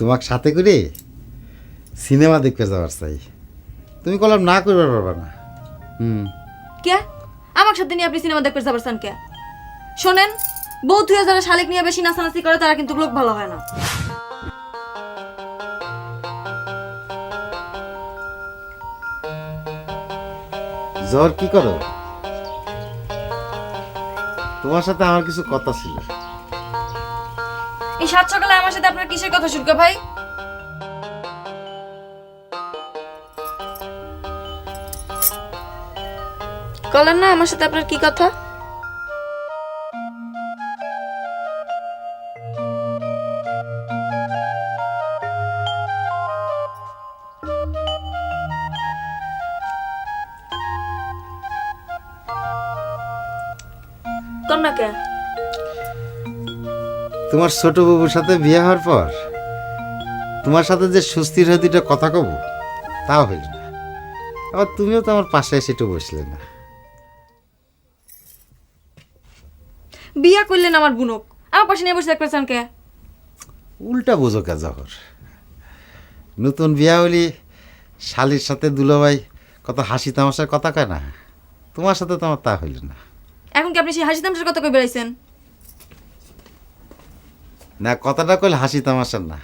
তোমাকে সাথে করে সিনেমা দেখতে যাওয়ার চাই। তুমি কলাম না করবার পারবা না। হুম। কে? আমার সাথে নিয়ে আপনি সিনেমা দেখতে যাবেন কে? শোনেন বউ থুয়ে যারা শালিক নিয়ে বেশি নাচানাচি করে তারা কিন্তু লোক ভালো হয় না। জ্বর কি করো? তোমার সাথে আমার কিছু কথা ছিল। এই সাত সকালে আমার সাথে আপনার কিসের কথা শুনকে ভাই? কলেন না আমার সাথে আপনার কি কথা? কন্যা কে তোমার ছোট বাবুর সাথে বিয়ে হওয়ার পর তোমার সাথে যে সুস্থির হয়ে দুটো কথা কব তাও হইল না। আবার তুমিও তো আমার পাশে এসে একটু বসলে না। বিয়া করলেন আমার বুনক। আমার পাশে নিয়ে বসে দেখতেছেন কে উল্টা বোঝো কে জহর। নতুন বিয়া হলি শালির সাথে দুলাভাই কত হাসি তামাশার কথা কয় না। তোমার সাথে তো আমার তা হইল না। এখন কি আপনি সেই হাসি তামসার কথা কই বেড়াইছেন? না কথাটা কইলে হাসি তামাশার না।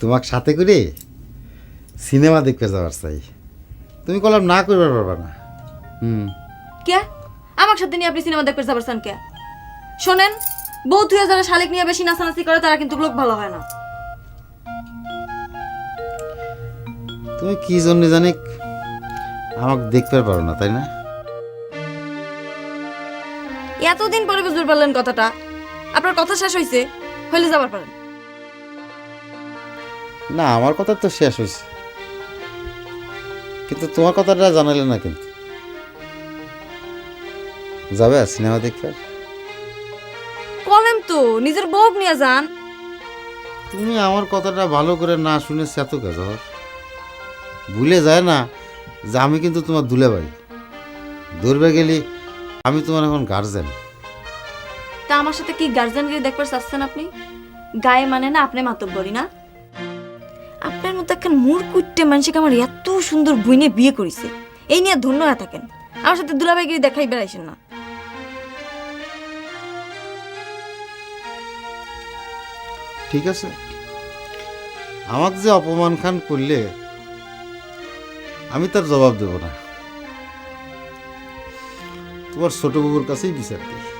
তোমাকে সাথে করে সিনেমা দেখতে যাওয়ার চাই। তুমি কলাম না করবার পারবা না। হুম। কে? আমার সাথে নিয়ে আপনি সিনেমা দেখতে যাবেন কে? শোনেন বউ থুয়ে যারা শালিক নিয়ে বেশি নাচানাচি করে তারা কিন্তু লোক ভালো হয় না। তুমি কি জন্য জানি আমাকে দেখতে পারো না তাই না? এতদিন পরে বুঝতে পারলেন কথাটা। আপনার কথা শেষ হয়েছে হইলে যাবার পারেন। না আমার কথা তো শেষ হয়েছে কিন্তু তোমার কথাটা জানালে না কিন্তু। যাবে সিনেমা দেখতে? কলেম তো নিজের বউ নিয়ে যান। তুমি আমার কথাটা ভালো করে না শুনে এত কাজ ভুলে যায় না যে আমি কিন্তু তোমার দুলে ভাই দৌড়বে গেলি আমি তোমার এখন গার্জেন তা আমার সাথে কি গার্জেনগিরি দেখবার চাচ্ছেন আপনি? গায়ে মানে না আপনি মাতব্বরি না? আপনার মতো একটা মূর কুট্টে মানুষকে আমার এত সুন্দর বইনে বিয়ে করেছে। এই নিয়ে ধন্য হয়ে থাকেন। আমার সাথে দুলাভাইগিরি দেখাই বেড়াইছেন না। ঠিক আছে। আমাকে যে অপমান খান করলে, আমি তার জবাব দেব না। তোমার ছোট বাবুর কাছেই বিচার দিই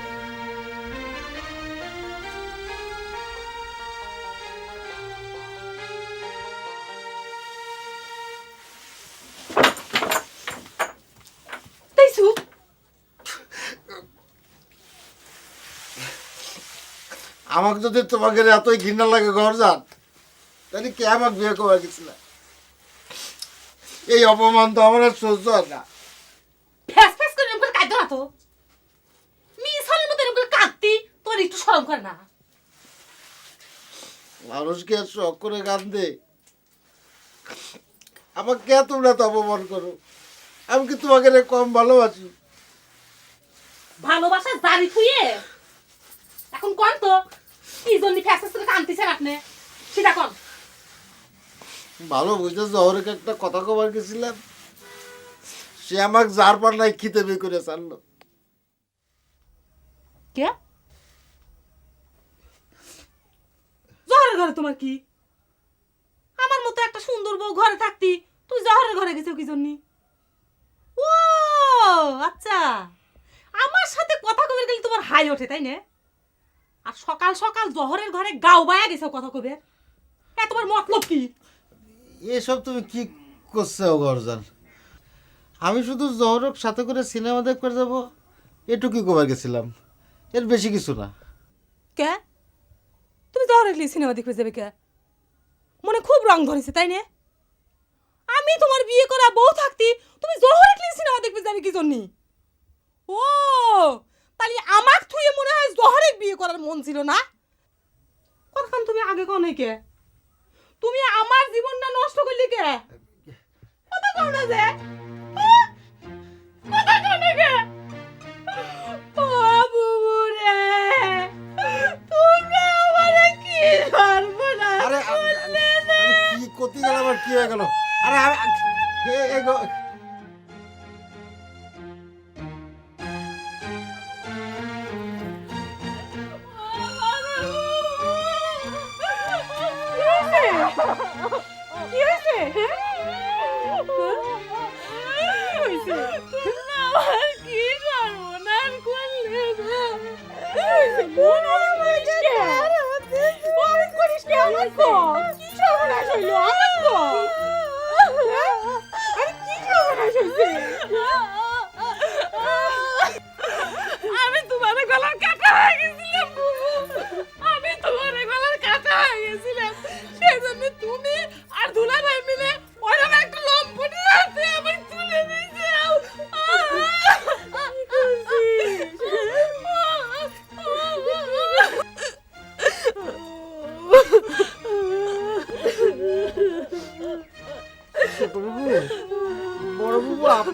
আমাকে যদি তোমাকে এতই ঘৃণা লাগে ঘর যান তাহলে কে আমাকে বিয়ে করে গেছিল? এই অপমান তো আমার আর সহ্য হয় না। ফ্যাস ফ্যাস করে এরকম করে কাঁদো না তো। মিশালের মতো এরকম করে কাঁদতি তোর একটু সরম করে না। মানুষকে আর শখ করে আমাকে কে তোমরা তো অপমান করো? আমি কি তোমাকে কম ভালোবাসি? ভালোবাসা জারি থুয়ে? এখন কোন তো? কি জন্য ফ্যাস করে আপনি। সেটা কোন। ভালো বুঝতে জহরকে একটা কথা কবার গেছিলাম। সে আমাকে যার পার নাই খিতে বের করে ছাড়লো। কে? জহরের ঘরে তোমার কি? আমার মতো একটা সুন্দর বউ ঘরে থাকতি তুই জহরের ঘরে গেছো কি জন্য? ও আচ্ছা। আমার সাথে কথা কবে গেলে তোমার হাই ওঠে তাই না? আর সকাল সকাল জহরের ঘরে গাও বায়া গেছে কথা কবে? এ তোমার মতলব কি? এসব তুমি কি করছ গরজান? আমি শুধু জহরক সাথে করে সিনেমা দেখ দেখতে যাব এটুকুই কবার গেছিলাম। এর বেশি কিছু না। কে? তুমি জহরের গেলে সিনেমা দেখতে যাবে কে? মনে খুব রং ধরেছে তাই না? আমি তোমার বিয়ে করা বউ থাকতি তুমি জহরের গেলে সিনেমা দেখতে যাবে কি জন্য? ও তাহলে আমার থুয়ে মনে হয় জহরে বিয়ে করার মন ছিল না? কখন তুমি আগে কনে কে তুমি আমার জীবনটা নষ্ট করলি কে? কথা কও না যে। হ্যাঁ? কথা কও না কে? আরে কি কতি গেল আবার কি হয়ে গেল? আরে কি হয়েছে? আমার কি কি সর্বনাশ হইল? আমার কো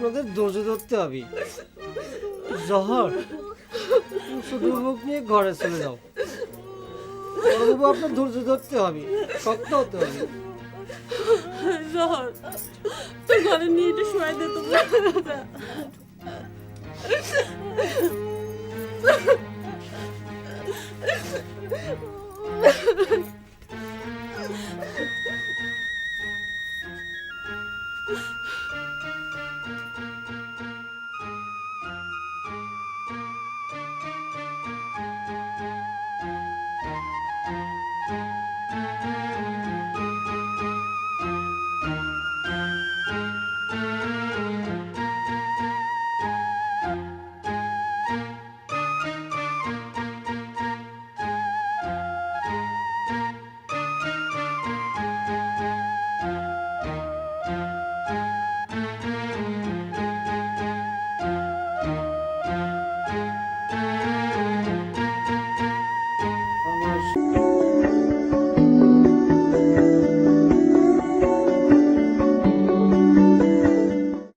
আপনাদের ধৈর্য ধরতে হবে। জহর শুধু মুখ নিয়ে ঘরে চলে যাও। বড়বাবু আপনার ধৈর্য ধরতে হবে, শক্ত হতে হবে। জহর তুই ঘরে নিয়ে একটু শোয়াই দে Ha ha ha.